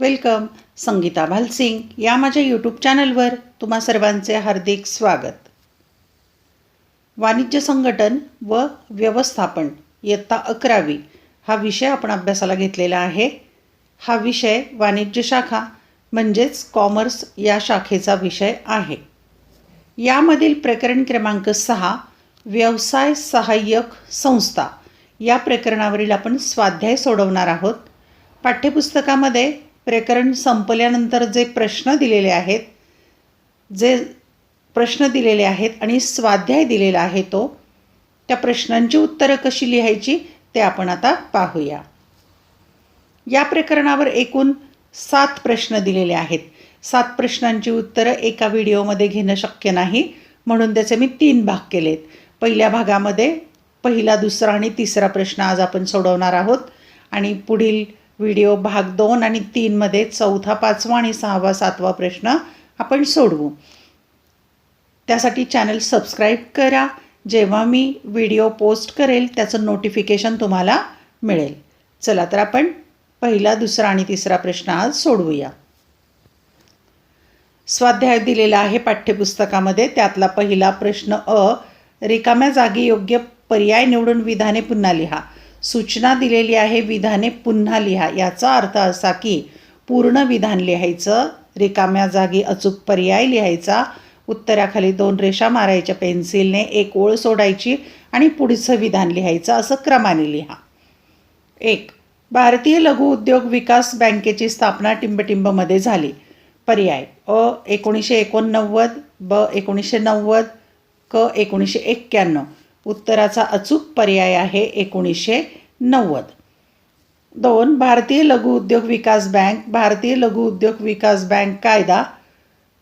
Welcome Sangeeta Bhalsingh या माझ्या YouTube चॅनलवर तुम्हा सर्वांचे हार्दिक स्वागत. वाणिज्य संघटन व व्यवस्थापन इयत्ता अकरावी हा विषय आपण अभ्यासाला घेतलेला आहे. हा विषय वाणिज्य शाखा म्हणजेच कॉमर्स या शाखेचा विषय आहे. यामधील प्रकरण क्रमांक सहा व्यवसाय सहाय्यक संस्था या प्रकरणावरील आपण स्वाध्याय सोडवणार आहोत. पाठ्यपुस्तकामध्ये प्रकरण संपल्यानंतर जे प्रश्न दिलेले आहेत जे प्रश्न दिलेले आहेत आणि स्वाध्याय दिलेला आहे तो त्या प्रश्नांची उत्तरं कशी लिहायची ते आपण आता पाहूया. या प्रकरणावर एकूण सात प्रश्न दिलेले आहेत. सात प्रश्नांची उत्तरं एका व्हिडिओमध्ये घेणं शक्य नाही म्हणून त्याचे मी तीन भाग केलेत. पहिल्या भागामध्ये पहिला दुसरा आणि तिसरा प्रश्न आज आपण सोडवणार आहोत आणि पुढील व्हिडिओ भाग दोन आणि तीनमध्ये चौथा पाचवा आणि सहावा सातवा प्रश्न आपण सोडवू. त्यासाठी चॅनल सबस्क्राईब करा. जेव्हा मी व्हिडिओ पोस्ट करेल त्याचं नोटिफिकेशन तुम्हाला मिळेल. चला तर आपण पहिला दुसरा आणि तिसरा प्रश्न आज सोडवूया. स्वाध्याय दिलेला आहे पाठ्यपुस्तकामध्ये. त्यातला पहिला प्रश्न अ रिकाम्या जागी योग्य पर्याय निवडून विधाने पुन्हा लिहा. सूचना दिलेली आहे विधाने पुन्हा लिहा. याचा अर्थ असा की पूर्ण विधान लिहायचं रिकाम्या जागी अचूक पर्याय लिहायचा उत्तराखाली दोन रेषा मारायच्या पेन्सिलने एक ओळ सोडायची आणि पुढचं विधान लिहायचं असं क्रमाने लिहा. एक भारतीय लघु उद्योग विकास बँकेची स्थापना टिंबटिंबमध्ये झाली. पर्याय अ एकोणीसशे एकोणनव्वद ब एकोणीसशे नव्वद क एकोणीसशे एक्क्याण्णव. उत्तराचा अचूक पर्याय आहे एकोणीसशे नव्वद. दोन भारतीय लघु उद्योग विकास बँक भारतीय लघु उद्योग विकास बँक कायदा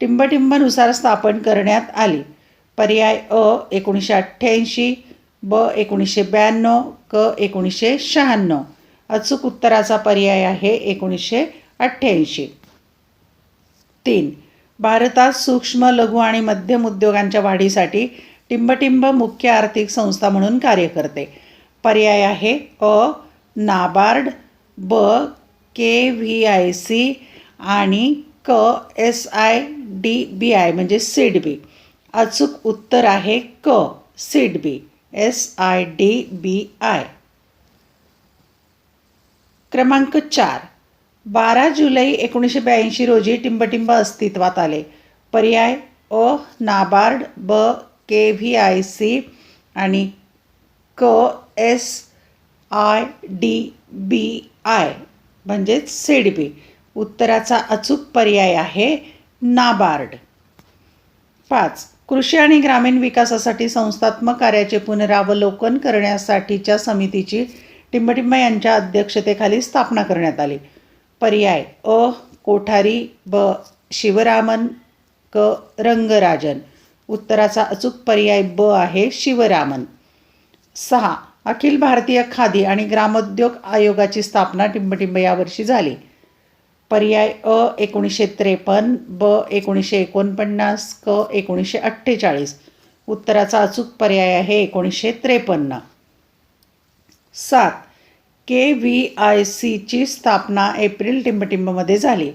टिंबटिंबनुसार स्थापन करण्यात आली. पर्याय अ एकोणीसशे अठ्ठ्याऐंशी ब एकोणीसशे ब्याण्णव क एकोणीसशे शहाण्णव. अचूक उत्तराचा पर्याय आहे एकोणीसशे अठ्ठ्याऐंशी. तीन भारतात सूक्ष्म लघु आणि मध्यम उद्योगांच्या वाढीसाठी टिंबटिंब मुख्य आर्थिक संस्था म्हणून कार्य करते. पर्याय आहे अ नाबार्ड ब के व्ही आय सी आणि क S I D B I म्हणजे सीड बी. अचूक उत्तर आहे क SIDBI. S I D B I. क्रमांक चार. बारा जुलै एकोणीसशे ब्याऐंशी रोजी टिंबटिंब अस्तित्वात आले. पर्याय अ नाबार्ड ब के व्ही आय सी आणि क S I D B I म्हणजेच सेड बी उत्तराचा अचूक पर्याय आहे नाबार्ड. पाच कृषी आणि ग्रामीण विकासासाठी संस्थात्मक कार्याचे पुनरावलोकन करण्यासाठीच्या समितीची टिंबटिंब यांच्या अध्यक्षतेखाली स्थापना करण्यात आली. पर्याय अ कोठारी ब शिवरामन क रंगराजन. उत्तराचा अचूक पर्याय ब आहे शिवरामन. सहा अखिल भारतीय खादी आणि ग्रामोद्योग आयोगाची स्थापना टिंबटिंब यावर्षी झाली. पर्याय अ एकोणीसशे त्रेपन्न ब एकोणीसशे एकोणपन्नास क एकोणीसशे अठ्ठेचाळीस. उत्तराचा अचूक पर्याय आहे एकोणीसशे त्रेपन्न. सात के व्ही आय सीची स्थापना एप्रिल टिंबटिंबमध्ये झाली.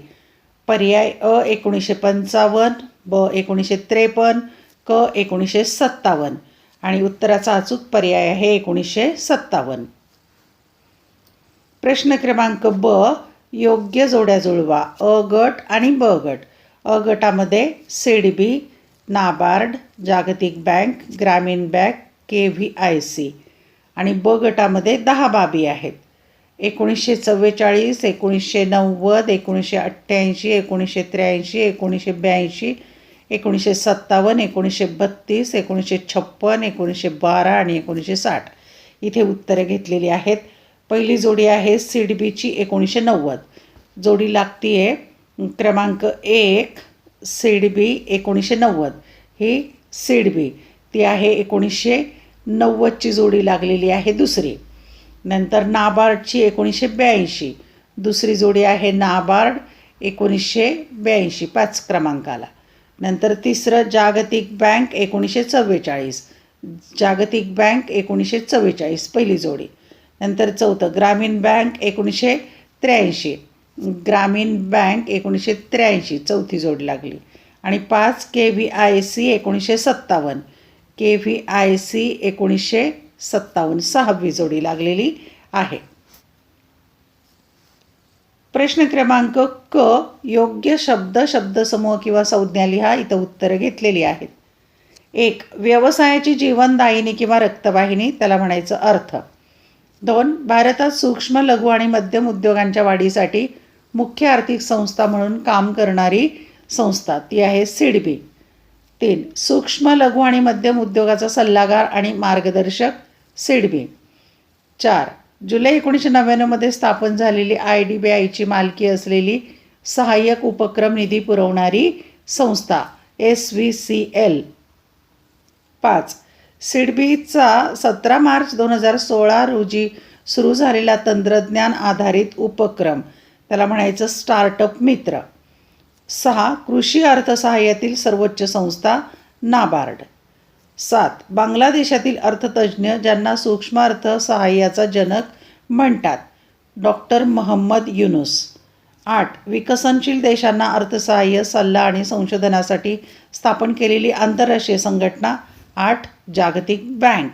पर्याय अ एकोणीसशे पंचावन्न ब एकोणीसशे त्रेपन्न क एकोणीसशे सत्तावन्न. आणि उत्तराचा अचूक पर्याय आहे एकोणीसशे सत्तावन्न. प्रश्न क्रमांक ब योग्य जोड्या जुळवा अ गट आणि ब गट. अ गटामध्ये सेडबी नाबार्ड जागतिक बँक ग्रामीण bank K V I C. आणि ब गटामध्ये दहा बाबी आहेत. एकोणीसशे चव्वेचाळीस एकोणीसशे नव्वद एकोणीसशे अठ्ठ्याऐंशी एकोणीसशे त्र्याऐंशी एकोणीसशे ब्याऐंशी एकोणीसशे सत्तावन्न एकोणीसशे बत्तीस एकोणीसशे छप्पन एकोणीसशे बारा आणि एकोणीसशे साठ. इथे उत्तरं घेतलेली आहेत. पहिली जोडी आहे सीडबीची एकोणीसशे नव्वद. जोडी लागती आहे क्रमांक एक सीडबी एकोणीसशे नव्वद. ही सीडबी ती आहे एकोणीसशे नव्वदची जोडी लागलेली आहे दुसरी. नंतर नाबार्डची एकोणीसशे ब्याऐंशी. दुसरी जोडी आहे नाबार्ड एकोणीसशे ब्याऐंशी. पाच क्रमांकाला. नंतर तिसरं जागतिक बँक एकोणीसशे चव्वेचाळीस. जागतिक बँक एकोणीसशे चव्वेचाळीस पहिली जोडी. नंतर चौथं ग्रामीण बँक एकोणीसशे त्र्याऐंशी. ग्रामीण बँक एकोणीसशे त्र्याऐंशी चौथी जोड लागली. आणि पाच के व्ही आय सी एकोणीसशे सत्तावन्न. के व्ही आय सी एकोणीसशे सत्तावन्न सहावी जोडी लागलेली आहे. प्रश्न क्रमांक क योग्य शब्द शब्दसमूह किंवा संज्ञा लिहा इथं उत्तरं घेतलेली आहेत. एक व्यवसायाची जीवनदायिनी किंवा रक्तवाहिनी त्याला म्हणायचं अर्थ. दोन भारतात सूक्ष्म लघु आणि मध्यम उद्योगांच्या वाढीसाठी मुख्य आर्थिक संस्था म्हणून काम करणारी संस्था ती आहे सिडबी तीन सूक्ष्म लघु आणि मध्यम उद्योगाचा सल्लागार आणि मार्गदर्शक सिडबी चार जुलै एकोणीसशे नव्याण्णवमध्ये स्थापन झालेली आय डी बी आयची मालकी असलेली सहाय्यक उपक्रम निधी पुरवणारी संस्था एस व्ही सी एल. पाच. सिडबीचा सतरा मार्च दोन हजार सोळा रोजी सुरू झालेला तंत्रज्ञान आधारित उपक्रम त्याला म्हणायचं स्टार्टअप मित्र. सहा. कृषी अर्थसहाय्यातील सर्वोच्च संस्था नाबार्ड. सात. बांगलादेशातील अर्थतज्ज्ञ ज्यांना सूक्ष्म अर्थसहाय्याचा जनक म्हणतात. डॉक्टर महम्मद युनुस. आठ. विकसनशील देशांना अर्थसहाय्य सल्ला आणि संशोधनासाठी स्थापन केलेली आंतरराष्ट्रीय संघटना. आठ. जागतिक बँक.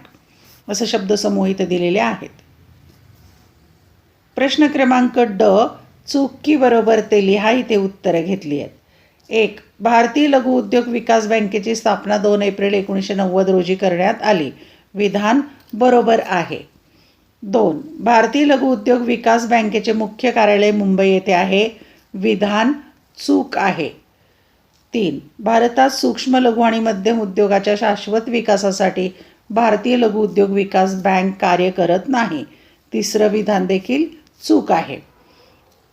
असे शब्दसमूह इथे दिलेले आहेत. प्रश्न क्रमांक ड. चूक बरोबर ते लिहा इथे उत्तरं घेतली आहेत. एक भारतीय लघु उद्योग विकास बँकेची स्थापना दोन एप्रिल एकोणीसशे नव्वद रोजी करण्यात आली. विधान बरोबर आहे. दोन भारतीय लघु उद्योग विकास बँकेचे मुख्य कार्यालय मुंबई येथे आहे. विधान चूक आहे. तीन भारतात सूक्ष्म लघु आणि मध्यम उद्योगाच्या शाश्वत विकासासाठी भारतीय लघु उद्योग विकास बँक कार्य करत नाही. तिसरं विधान देखील चूक आहे.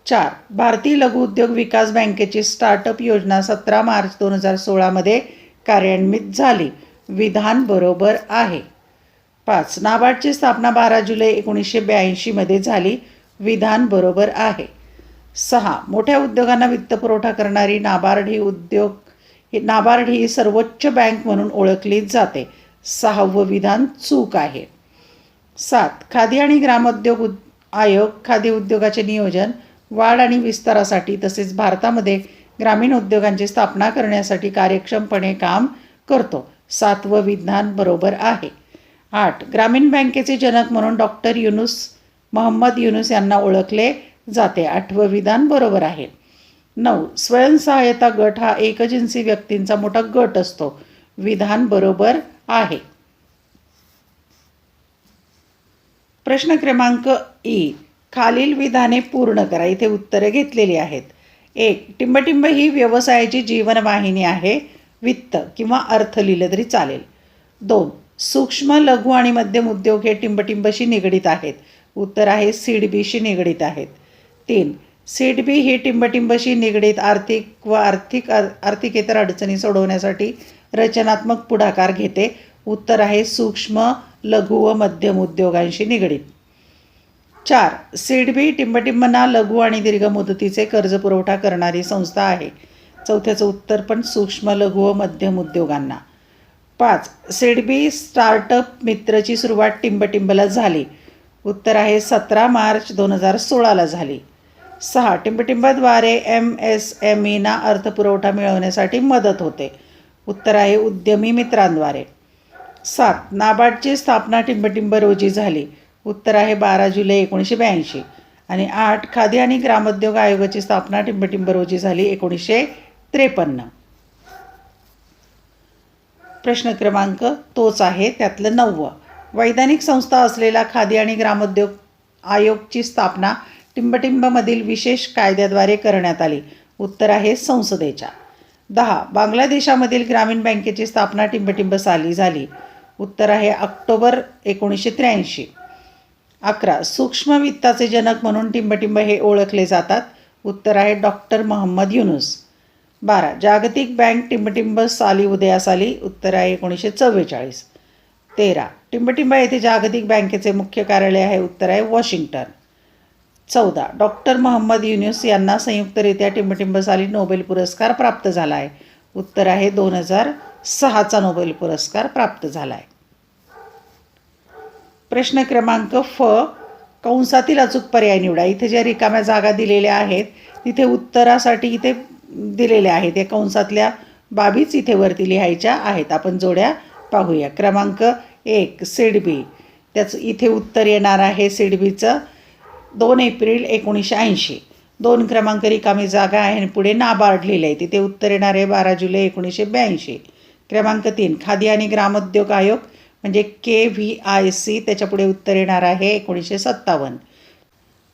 चार. भारतीय लघुउद्योग विकास बँकेची स्टार्टअप योजना सतरा मार्च दोन हजार सोळामध्ये कार्यान्वित झाली. विधान बरोबर आहे. पाच. नाबार्डची स्थापना बारा जुलै एकोणीसशे ब्याऐंशीमध्ये झाली. विधान बरोबर आहे. सहा. मोठ्या उद्योगांना वित्तपुरवठा करणारी नाबार्ड ही उद्योग ही नाबार्ड ही सर्वोच्च बँक म्हणून ओळखली जाते. सहावं विधान चूक आहे. सात. खादी आणि ग्रामोद्योग उद आयोग खादी उद्योगाचे नियोजन वाढ आणि विस्तारासाठी तसेच भारतामध्ये ग्रामीण उद्योगांची स्थापना करण्यासाठी कार्यक्षमपणे काम करतो. सातवं विधान बरोबर आहे. आठ ग्रामीण बँकेचे जनक म्हणून डॉक्टर युनुस मोहम्मद युनुस यांना ओळखले जाते. आठवं विधान बरोबर आहे. नऊ स्वयंसहायता गट हा एकजिन्सी व्यक्तींचा मोठा गट असतो. विधान बरोबर आहे. प्रश्न क्रमांक ई खालील विधाने पूर्ण करा. इथे उत्तरे घेतलेली आहेत. एक टिंबटिंब ही व्यवसायाची जीवनवाहिनी आहे वित्त किंवा अर्थ लिहिलं तरी चालेल. दोन सूक्ष्म लघु आणि मध्यम उद्योग हे टिंबटिंबशी निगडीत आहेत. उत्तर आहे सीडबीशी निगडीत आहेत. तीन सीडबी ही टिंबटिंबशी निगडीत आर्थिक व आर्थिक आर्थिकेतर अडचणी सोडवण्यासाठी रचनात्मक पुढाकार घेते. उत्तर आहे सूक्ष्म लघु व मध्यम उद्योगांशी निगडीत. चार सिडबी टिंबटिंबना लघु आणि दीर्घ मुदतीचे कर्ज पुरवठा करणारी संस्था आहे. चौथ्याचं उत्तर पण सूक्ष्म लघु व मध्यम उद्योगांना. पाच सिडबी स्टार्टअप मित्रची सुरुवात टिंबटिंबला झाली. उत्तर आहे सतरा मार्च दोन हजार सोळाला झाली. सहा टिंबटिंबद्वारे एम एस एम ईना अर्थपुरवठा मिळवण्यासाठी मदत होते. उत्तर आहे उद्यमी मित्रांद्वारे. सात नाबार्डची स्थापना टिंबटिंब रोजी झाली. उत्तर आहे बारा जुलै एकोणीसशे ब्याऐंशी. आणि आठ खादी आणि ग्रामोद्योग आयोगाची स्थापना टिंबटिंब रोजी झाली एकोणीसशे त्रेपन्न. प्रश्न क्रमांक तोच आहे त्यातलं नववं. वैधानिक संस्था असलेला खादी आणि ग्रामोद्योग आयोगची स्थापना टिंबटिंबमधील विशेष कायद्याद्वारे करण्यात आली. उत्तर आहे संसदेच्या. दहा बांगलादेशामधील ग्रामीण बँकेची स्थापना टिंबटिंब साली झाली. उत्तर आहे ऑक्टोबर एकोणीसशे त्र्याऐंशी. अकरा. सूक्ष्म वित्ताचे जनक म्हणून टिंबटिंब हे ओळखले जातात. उत्तर आहे डॉक्टर मोहम्मद युनुस. बारा. जागतिक बँक टिंबटिंब साली उदयास आली उत्तर आहे एकोणीसशे चव्वेचाळीस. तेरा. टिंबटिंब येथे जागतिक बँकेचे मुख्य कार्यालय आहे. उत्तर आहे वॉशिंग्टन. चौदा. डॉक्टर मोहम्मद युनुस यांना संयुक्तरित्या टिंबटिंब साली नोबेल पुरस्कार प्राप्त झाला आहे उत्तर आहे दोन हजार सहाचा नोबेल पुरस्कार प्राप्त झाला आहे प्रश्न क्रमांक फ कंसातील अचूक पर्याय निवडा. इथे ज्या रिकाम्या जागा दिलेल्या आहेत तिथे उत्तरासाठी इथे दिलेल्या आहेत. या कंसातल्या बाबीच इथे वरती लिहायच्या आहेत. आपण जोड्या पाहूया. क्रमांक एक सिडबी त्याचं इथे उत्तर येणार आहे सिडबीचं दोन एप्रिल एकोणीसशे ऐंशी. दोन क्रमांक रिकामी जागा आहे आणि पुढे नाबार्ड लिहिलं आहे. तिथे उत्तर येणार आहे बारा जुलै एकोणीसशे ब्याऐंशी. क्रमांक तीन खादी आणि ग्रामोद्योग आयोग. म्हणजे के व्ही आय सी त्याच्यापुढे उत्तर येणार आहे एकोणीसशे सत्तावन्न.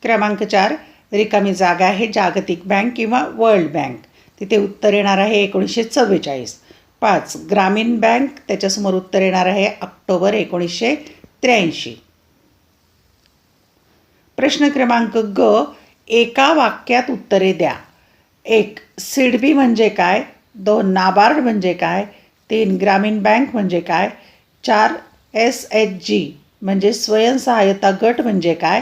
क्रमांक चार रिकामी जागा आहे जागतिक बँक किंवा वर्ल्ड बँक. तिथे उत्तर येणार आहे एकोणीसशे चव्वेचाळीस. पाच ग्रामीण बँक त्याच्यासमोर उत्तर येणार आहे ऑक्टोबर एकोणीसशे त्र्याऐंशी. प्रश्न क्रमांक ग एका वाक्यात उत्तरे द्या. एक सिडबी म्हणजे काय? दोन नाबार्ड म्हणजे काय? तीन ग्रामीण बँक म्हणजे काय? चार एस एच जी म्हणजे स्वयंसहाय्यता गट म्हणजे काय?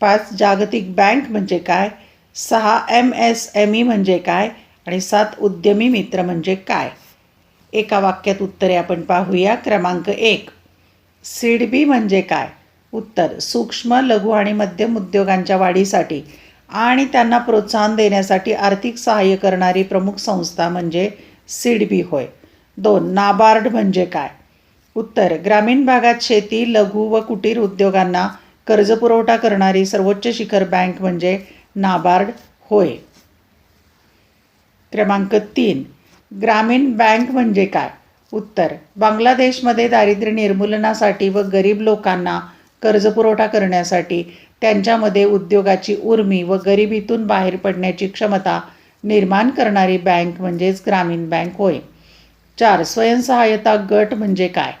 पाच जागतिक बँक म्हणजे काय? सहा एम एस एम ई म्हणजे काय? आणि सात उद्यमी मित्र म्हणजे काय? एका वाक्यात उत्तरे आपण पाहूया. क्रमांक एक सिडबी म्हणजे काय? उत्तर सूक्ष्म लघु आणि मध्यम उद्योगांच्या वाढीसाठी आणि त्यांना प्रोत्साहन देण्यासाठी आर्थिक सहाय्य करणारी प्रमुख संस्था म्हणजे सिडबी होय. दोन नाबार्ड म्हणजे काय? उत्तर ग्रामीण भागात शेती लघु व कुटीर उद्योगांना कर्जपुरवठा करणारी सर्वोच्च शिखर बँक म्हणजे नाबार्ड होय. क्रमांक तीन ग्रामीण बँक म्हणजे काय? उत्तर बांगलादेशमध्ये दारिद्र्य निर्मूलनासाठी व गरीब लोकांना कर्जपुरवठा करण्यासाठी त्यांच्यामध्ये उद्योगाची उर्मी व गरिबीतून बाहेर पडण्याची क्षमता निर्माण करणारी बँक म्हणजेच ग्रामीण बँक होय. चार स्वयंसहाय्यता गट म्हणजे काय?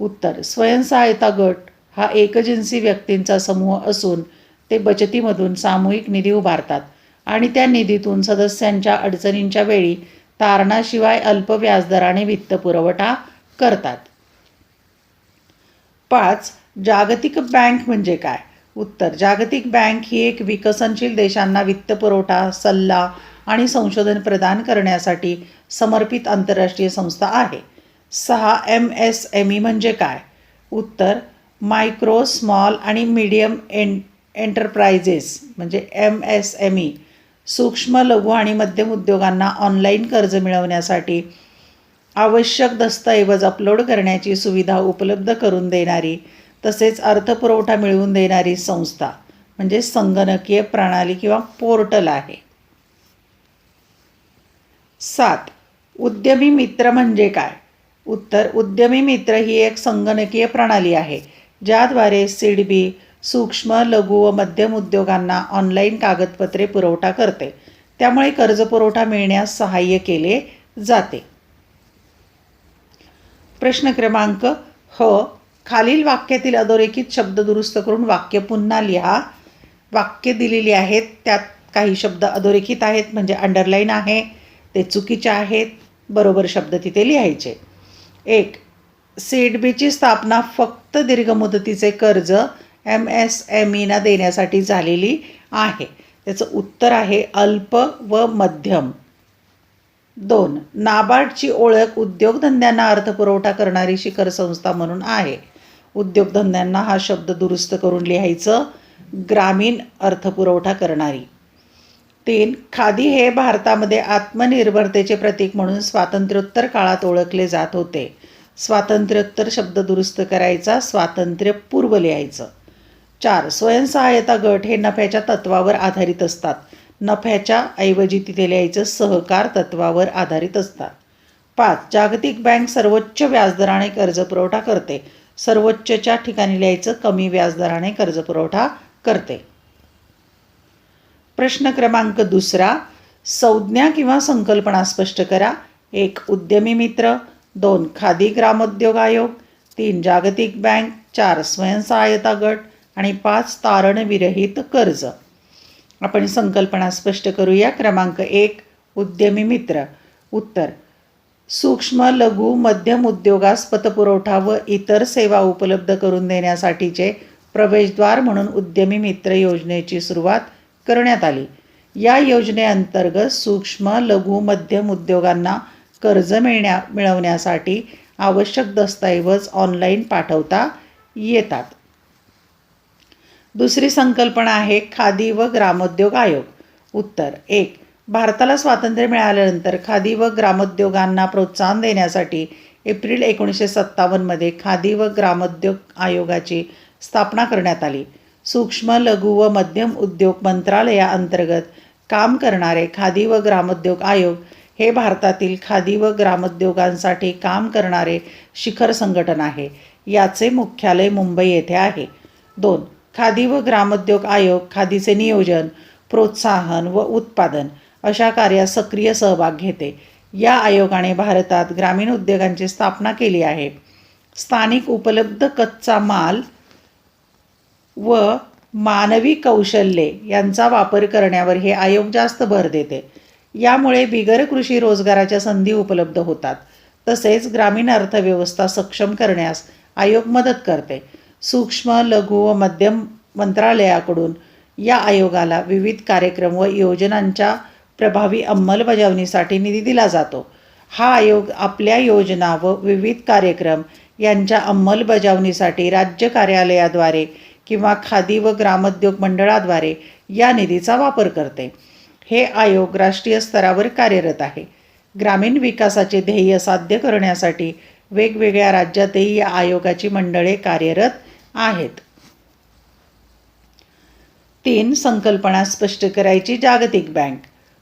उत्तर. स्वयंसहायता गट हा एकजिन्सी व्यक्तींचा समूह असून ते बचतीमधून सामूहिक निधी उभारतात आणि त्या निधीतून सदस्यांच्या अडचणींच्या वेळी तारणाशिवाय अल्प व्याजदराने वित्तपुरवठा करतात. पाच जागतिक बँक म्हणजे काय? उत्तर. जागतिक बँक ही एक विकसनशील देशांना वित्तपुरवठा सल्ला आणि संशोधन प्रदान करण्यासाठी समर्पित आंतरराष्ट्रीय संस्था आहे. सहा एम एस एम ई म्हणजे काय? उत्तर मायक्रो स्मॉल आणि मीडियम एन एंटरप्राइजेस म्हणजे एम एस एम ई सूक्ष्म लघु आणि मध्यम उद्योगांना ऑनलाईन कर्ज मिळवण्यासाठी आवश्यक दस्तऐवज अपलोड करण्याची सुविधा उपलब्ध करून देणारी तसेच अर्थपुरवठा मिळवून देणारी संस्था म्हणजे संगणकीय प्रणाली किंवा पोर्टल आहे. सात उद्यमी मित्र म्हणजे काय? उत्तर उद्यमी मित्र ही एक संगणकीय प्रणाली आहे ज्याद्वारे सिडबी सूक्ष्म लघु व मध्यम उद्योगांना ऑनलाईन कागदपत्रे पुरवठा करते. त्यामुळे कर्जपुरवठा मिळण्यास सहाय्य केले जाते. प्रश्न क्रमांक ह. खालील वाक्यातील अधोरेखित शब्द दुरुस्त करून वाक्य पुन्हा लिहा. वाक्य दिलेली आहेत त्यात काही शब्द अधोरेखित आहेत म्हणजे अंडरलाईन आहे ते चुकीचे आहेत बरोबर शब्द तिथे लिहायचे. एक सीडबीची स्थापना फक्त दीर्घ मुदतीचे कर्ज एम एस एम ईना देण्यासाठी झालेली आहे. त्याचं उत्तर आहे अल्प व मध्यम. दोन नाबार्डची ओळख उद्योगधंद्यांना अर्थपुरवठा करणारी शिखर संस्था म्हणून आहे. उद्योगधंद्यांना हा शब्द दुरुस्त करून लिहायचं ग्रामीण अर्थपुरवठा करणारी. तीन खादी हे भारतामध्ये आत्मनिर्भरतेचे प्रतीक म्हणून स्वातंत्र्योत्तर काळात ओळखले जात होते. स्वातंत्र्योत्तर शब्द दुरुस्त करायचा स्वातंत्र्यपूर्व लिहायचं. चार स्वयंसहाय्यता गट हे नफ्याच्या तत्वावर आधारित असतात. नफ्याच्या ऐवजी तिथे लिहायचं सहकार तत्वावर आधारित असतात. पाच जागतिक बँक सर्वोच्च व्याजदराने कर्जपुरवठा करते. सर्वोच्चच्या ठिकाणी लिहायचं कमी व्याजदराने कर्जपुरवठा करते. प्रश्न क्रमांक दुसरा संज्ञा किंवा संकल्पना स्पष्ट करा. एक उद्यमी मित्र. दोन खादी ग्रामोद्योग आयोग तीन जागतिक बँक चार स्वयंसहायता गट आणि पाच तारणविरहित कर्ज. आपण संकल्पना स्पष्ट करूया. क्रमांक एक उद्यमी मित्र. उत्तर सूक्ष्म लघु मध्यम उद्योगास पतपुरवठा व इतर सेवा उपलब्ध करून देण्यासाठीचे प्रवेशद्वार म्हणून उद्यमी मित्र योजनेची सुरुवात करण्यात आली. या योजनेअंतर्गत सूक्ष्म लघु मध्यम उद्योगांना कर्ज मिळण्या मिळवण्यासाठी आवश्यक दस्तऐवज ऑनलाईन पाठवता येतात. दुसरी संकल्पना आहे खादी व ग्रामोद्योग आयोग. उत्तर एक भारताला स्वातंत्र्य मिळाल्यानंतर खादी व ग्रामोद्योगांना प्रोत्साहन देण्यासाठी एप्रिल एकोणीसशे सत्तावन्नमध्ये खादी व ग्रामोद्योग आयोगाची स्थापना करण्यात आली. सूक्ष्म लघु व मध्यम उद्योग मंत्रालयाअंतर्गत काम करणारे खादी व ग्रामोद्योग आयोग हे भारतातील खादी व ग्रामोद्योगांसाठी काम करणारे शिखर संघटन आहे. याचे मुख्यालय मुंबई येथे आहे. दोन खादी व ग्रामोद्योग आयोग खादीचे नियोजन प्रोत्साहन व उत्पादन अशा कार्यात सक्रिय सहभाग घेते. या आयोगाने भारतात ग्रामीण उद्योगांची स्थापना केली आहे. स्थानिक उपलब्ध कच्चा माल व मानवी कौशल्ये यांचा वापर करण्यावर हे आयोग जास्त भर देते. यामुळे बिगर कृषी रोजगाराच्या संधी उपलब्ध होतात. तसेच ग्रामीण अर्थव्यवस्था सक्षम करण्यास आयोग मदत करते. सूक्ष्म लघु व मध्यम मंत्रालयाकडून या आयोगाला विविध कार्यक्रम व योजनांच्या प्रभावी अंमलबजावणीसाठी निधी दिला जातो. हा आयोग आपल्या योजना व विविध कार्यक्रम यांच्या अंमलबजावणीसाठी राज्य कार्यालयाद्वारे किंवा खादी व ग्रामोद्योग मंडळाद्वारे या निधीचा वापर करते. हे आयोग राष्ट्रीय स्तरावर कार्यरत आहे. ग्रामीण विकासाचे ध्येय साध्य करण्यासाठी वेगवेगळ्या राज्यातही या आयोगाची मंडळे कार्यरत आहेत. तीन संकल्पना स्पष्ट करायची जागतिक बँक.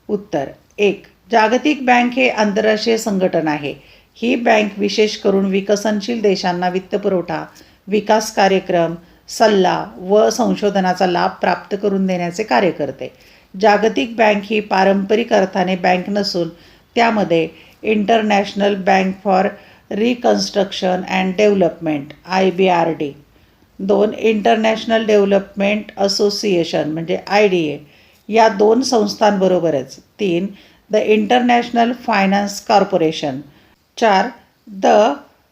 उत्तर एक जागतिक बँक हे आंतरराष्ट्रीय संघटन आहे. ही बँक विशेष करून विकसनशील देशांना वित्तपुरवठा विकास कार्यक्रम सल्ला व संशोधनाचा लाभ प्राप्त करून देण्याचे कार्य करते. जागतिक बँक ही पारंपरिक अर्थाने बँक नसून त्यामध्ये international bank for reconstruction and development I B R D. दोन इंटरनॅशनल डेव्हलपमेंट असोसिएशन म्हणजे आय डी ए या दोन संस्थांबरोबरच. तीन द इंटरनॅशनल फायनान्स कॉर्पोरेशन. चार द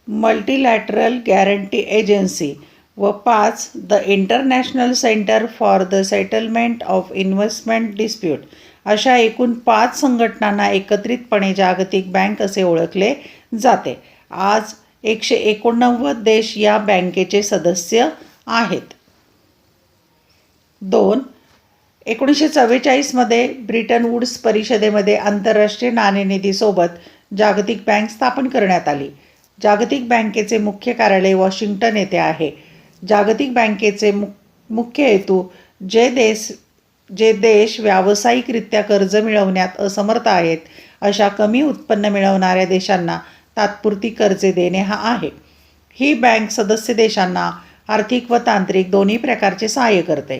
मल्टीलॅटरल गॅरंटी एजन्सी व पाच the international centre for the settlement of investment dispute अशा एकूण पाच संघटनांना एकत्रितपणे जागतिक बँक असे ओळखले जाते. आज एकशे एकोणनव्वद देश या बँकेचे सदस्य आहेत. दोन एकोणीसशे चव्वेचाळीसमध्ये ब्रिटन वुड्स परिषदेमध्ये आंतरराष्ट्रीय नाणेनिधीसोबत जागतिक बँक स्थापन करण्यात आली. जागतिक बँकेचे मुख्य कार्यालय वॉशिंग्टन येथे आहे. जागतिक बँकेचे मु मुख्य हेतू जे देश जे देश व्यावसायिकरित्या कर्ज मिळवण्यात असमर्थ आहेत अशा कमी उत्पन्न मिळवणाऱ्या देशांना तात्पुरती कर्जे देणे हा आहे. ही बँक सदस्य देशांना आर्थिक व तांत्रिक दोन्ही प्रकारचे सहाय्य करते.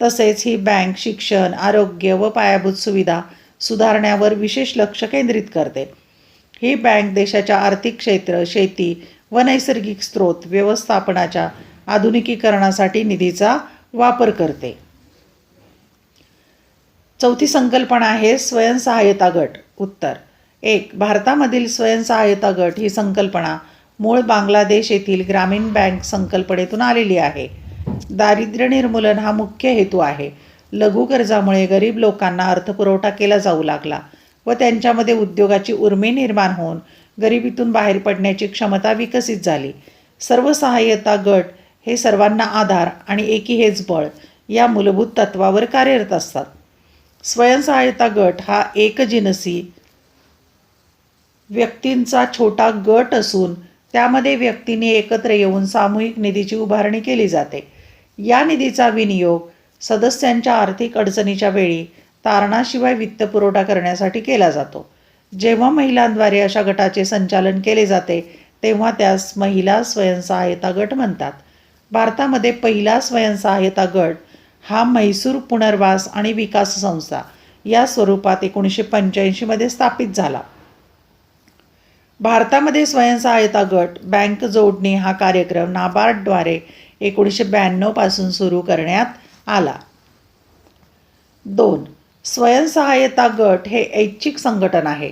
तसेच ही बँक शिक्षण आरोग्य व पायाभूत सुविधा सुधारण्यावर विशेष लक्ष केंद्रित करते. ही बँक देशाच्या आर्थिक क्षेत्र शेती व नैसर्गिक स्रोत व्यवस्थापनाच्या आधुनिकीकरणासाठी निधीचा वापर करते. चौथी संकल्पना आहे स्वयंसहाय्यता गट उत्तर. एक भारतामधील स्वयंसहाय्यता गट ही संकल्पना मूळ बांगलादेश येथील ग्रामीण बँक संकल्पनेतून आलेली आहे. दारिद्र्य निर्मूलन हा मुख्य हेतू आहे. लघु कर्जामुळे गरीब लोकांना अर्थपुरवठा केला जाऊ लागला व त्यांच्यामध्ये उद्योगाची उर्मी निर्माण होऊन गरिबीतून बाहेर पडण्याची क्षमता विकसित झाली. सर्व सहाय्यता गट हे सर्वांना आधार आणि एकी हेच बळ या मूलभूत तत्वावर कार्यरत असतात. स्वयंसहायता गट हा एकजिनसी व्यक्तींचा छोटा गट असून त्यामध्ये व्यक्तींनी एकत्र येऊन सामूहिक निधीची उभारणी केली जाते. या निधीचा विनियोग सदस्यांच्या आर्थिक अडचणीच्या वेळी तारणाशिवाय वित्तपुरवठा करण्यासाठी केला जातो. जेव्हा महिलांद्वारे अशा गटाचे संचालन केले जाते तेव्हा त्यास महिला स्वयंसहाय्यता गट म्हणतात. भारतामध्ये पहिला स्वयंसहाय्यता गट हा म्हैसूर पुनर्वास आणि विकास संस्था या स्वरूपात एकोणीसशे पंच्याऐंशीमध्ये स्थापित झाला. भारतामध्ये स्वयंसहाय्यता गट बँक जोडणी हा कार्यक्रम नाबार्डद्वारे एकोणीसशे ब्याण्णवपासून सुरू करण्यात आला. दोन स्वयंसहाय्यता गट हे ऐच्छिक संघटन आहे.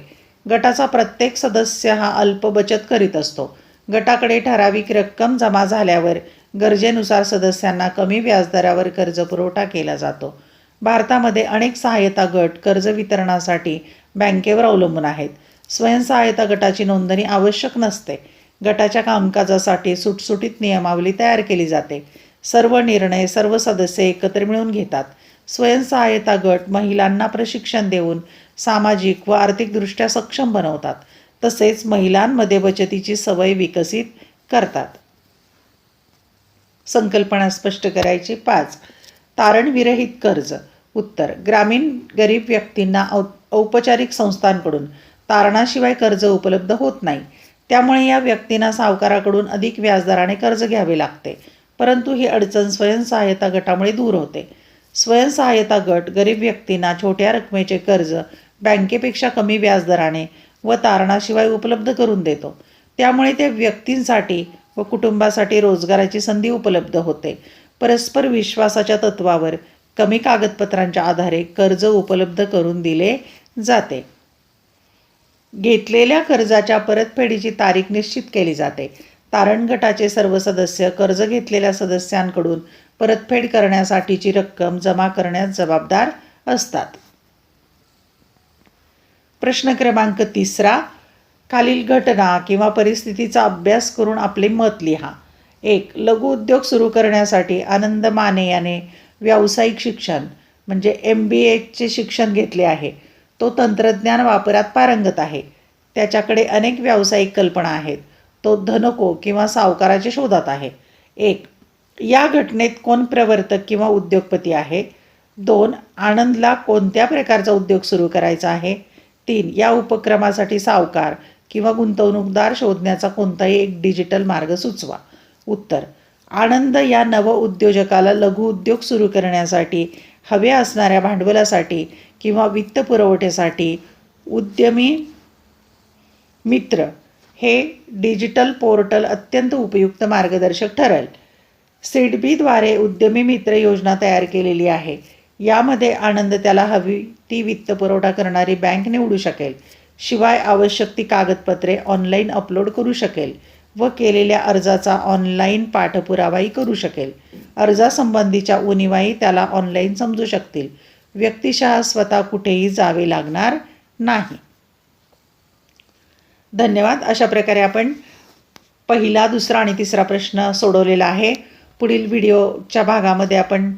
गटाचा प्रत्येक सदस्य हा अल्प बचत करीत असतो. गटाकडे ठराविक रक्कम जमा झाल्यावर गरजेनुसार सदस्यांना कमी व्याजदरावर कर्ज पुरवठा केला जातो. भारतामध्ये अनेक सहाय्यता गट कर्ज वितरणासाठी बँकेवर अवलंबून आहेत. स्वयंसहाय्यता गटाची नोंदणी आवश्यक नसते. गटाच्या कामकाजासाठी सुटसुटीत नियमावली तयार केली जाते. सर्व निर्णय सर्व सदस्य एकत्र मिळून घेतात. स्वयंसहायता गट महिलांना प्रशिक्षण देऊन सामाजिक व आर्थिकदृष्ट्या सक्षम बनवतात. तसेच महिलांमध्ये बचतीची सवय विकसित करतात. संकल्पना स्पष्ट करायची. पाच तारणविरहित कर्ज. उत्तर ग्रामीण गरीब व्यक्तींना औ औपचारिक संस्थांकडून तारणाशिवाय कर्ज उपलब्ध होत नाही. त्यामुळे या व्यक्तींना सावकाराकडून अधिक व्याजदराने कर्ज घ्यावे लागते. परंतु ही अडचण स्वयंसहाय्यता गटामुळे दूर होते. स्वयंसहाय्यता गट गरीब व्यक्तींना छोट्या रकमेचे कर्ज बँकेपेक्षा कमी व्याजदराने व तारणाशिवाय उपलब्ध करून देतो. त्यामुळे त्या व्यक्तींसाठी व कुटुंबासाठी रोजगाराची संधी उपलब्ध होते. परस्पर विश्वासाच्या तत्वावर कमी कागदपत्रांच्या आधारे कर्ज उपलब्ध करून दिले जाते. घेतलेल्या कर्जाच्या परतफेडीची तारीख निश्चित केली जाते. तारण गटाचे सर्व सदस्य कर्ज घेतलेल्या सदस्यांकडून परतफेड करण्यासाठीची रक्कम जमा करण्यास जबाबदार असतात. प्रश्न क्रमांक तिसरा खालील घटना किंवा परिस्थितीचा अभ्यास करून आपले मत लिहा. एक लघु उद्योग सुरू करण्यासाठी आनंद माने याने व्यावसायिक शिक्षण म्हणजे एम बी एचे शिक्षण घेतले आहे. तो तंत्रज्ञान वापरात पारंगत आहे. त्याच्याकडे अनेक व्यावसायिक कल्पना आहेत. तो धनको किंवा सावकाराच्या शोधात आहे. एक या घटनेत कोण प्रवर्तक किंवा उद्योगपती आहे? दोन आनंदला कोणत्या प्रकारचा उद्योग सुरू करायचा आहे? तीन या उपक्रमासाठी सावकार किंवा गुंतवणूकदार शोधण्याचा कोणताही एक डिजिटल मार्ग सुचवा. उत्तर आनंद या नव उद्योजकाला लघु उद्योग सुरू करण्यासाठी हव्या असणाऱ्या भांडवलासाठी किंवा वित्त पुरवठ्यासाठी उद्यमी मित्र हे डिजिटल पोर्टल अत्यंत उपयुक्त मार्गदर्शक ठरेल. सिडबीद्वारे उद्यमी मित्र योजना तयार केलेली आहे. यामध्ये आनंद त्याला हवी ती वित्त पुरवठा करणारी बँक निवडू शकेल. शिवाय आवश्यक ती कागदपत्रे ऑनलाईन अपलोड करू शकेल व केलेल्या अर्जाचा ऑनलाईन पाठपुरावाही करू शकेल. अर्जासंबंधीच्या उणिवाही त्याला ऑनलाईन समजू शकतील. व्यक्तिशः स्वतः कुठेही जावे लागणार नाही. धन्यवाद. अशा प्रकारे आपण पहिला दुसरा आणि तिसरा प्रश्न सोडवलेला आहे. पुढील व्हिडिओच्या भागामध्ये आपण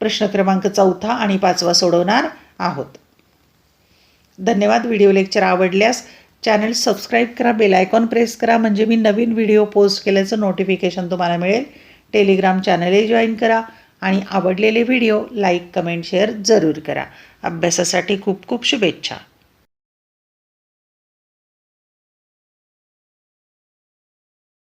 प्रश्न क्रमांक चौथा आणि पाचवा सोडवणार आहोत. धन्यवाद. व्हिडिओ लेक्चर आवडल्यास चॅनल सबस्क्राईब करा बेल आयकॉन प्रेस करा म्हणजे मी नवीन व्हिडिओ पोस्ट केल्याचं नोटिफिकेशन तुम्हाला मिळेल. टेलिग्राम चॅनलही जॉईन करा आणि आवडलेले व्हिडिओ लाईक कमेंट शेअर जरूर करा. अभ्यासासाठी खूप खूप शुभेच्छा.